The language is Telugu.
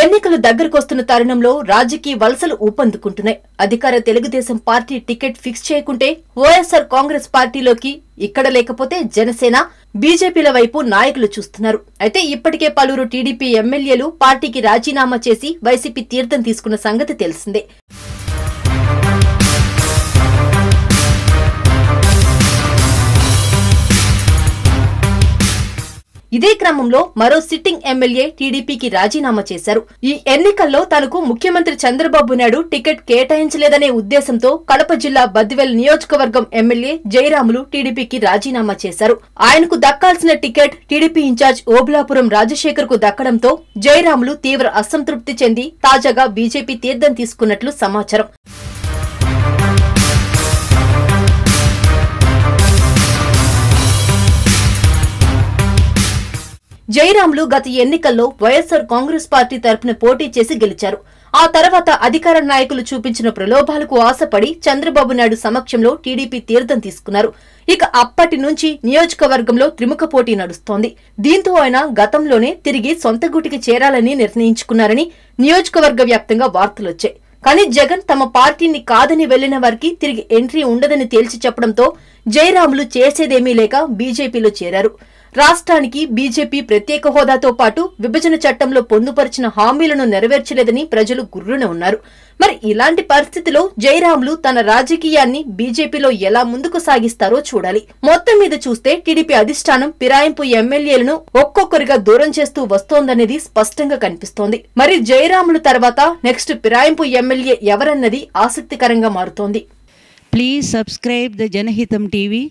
ఎన్నికలు దగ్గరకొస్తున్న తరుణంలో రాజకీయ వలసలు ఊపందుకుంటున్నాయి. అధికార తెలుగుదేశం పార్టీ టికెట్ ఫిక్స్ చేయకుంటే ఓఎస్ఆర్ కాంగ్రెస్ పార్టీలోకి ఇక్కడ లేకపోతే జనసేన బీజేపీల వైపు నాయకులు చూస్తున్నారు. అయితే ఇప్పటికే పలువురు టీడీపీ ఎమ్మెల్యేలు పార్టీకి రాజీనామా చేసి వైసీపీ తీర్థం తీసుకున్న సంగతి తెలిసిందే. ఇదే క్రమంలో మరో సిట్టింగ్ ఎమ్మెల్యే టీడీపీకి రాజీనామా చేశారు. ఈ ఎన్నికల్లో తనకు ముఖ్యమంత్రి చంద్రబాబు నాయుడు టికెట్ కేటాయించలేదనే ఉద్దేశంతో కడప జిల్లా బద్దివెల్ నియోజకవర్గం ఎమ్మెల్యే జయరాములు టీడీపీకి రాజీనామా చేశారు. ఆయనకు దక్కాల్సిన ticket TDP in charge Obulapuram రాజశేఖర్కు దక్కడంతో జయరాములు తీవ్ర అసంతృప్తి చెంది తాజాగా బీజేపీ తీర్థం తీసుకున్నట్లు సమాచారం. జయరాములు గత ఎన్నికల్లో వైఎస్సార్ కాంగ్రెస్ పార్టీ తరపున పోటీ చేసి గెలిచారు. ఆ తర్వాత అధికార నాయకులు చూపించిన ప్రలోభాలకు ఆశపడి చంద్రబాబు నాయుడు సమక్షంలో టీడీపీ తీర్థం తీసుకున్నారు. ఇక అప్పటి నుంచి నియోజకవర్గంలో త్రిముఖ పోటీ నడుస్తోంది. దీంతో ఆయన గతంలోనే తిరిగి సొంత గుటికి చేరాలని నిర్ణయించుకున్నారని నియోజకవర్గ వ్యాప్తంగా వార్తలొచ్చాయి కానీ జగన్ తమ పార్టీని కాదని వెళ్ళిన వారికి తిరిగి ఎంట్రీ ఉండదని తేల్చి చెప్పడంతో జయరాములు చేసేదేమీ లేక బీజేపీలో చేరారు. రాష్ట్రానికి బీజేపీ ప్రత్యేక హోదాతో పాటు విభజన చట్టంలో పొందుపరిచిన హామీలను నెరవేర్చలేదని ప్రజలు గుర్రున ఉన్నారు. మరి ఇలాంటి పరిస్థితిలో జయరాములు తన రాజకీయాన్ని బీజేపీలో ఎలా ముందుకు సాగిస్తారో చూడాలి. మొత్తం మీద చూస్తే టీడీపీ అధిష్టానం పిరాయింపు ఎమ్మెల్యేలను ఒక్కొక్కరిగా దూరం చేస్తూ వస్తోందనేది స్పష్టంగా కనిపిస్తోంది. మరి జయరాములు తర్వాత నెక్స్ట్ పిరాయింపు ఎమ్మెల్యే ఎవరన్నది ఆసక్తికరంగా మారుతోంది. Please subscribe the Janahitam TV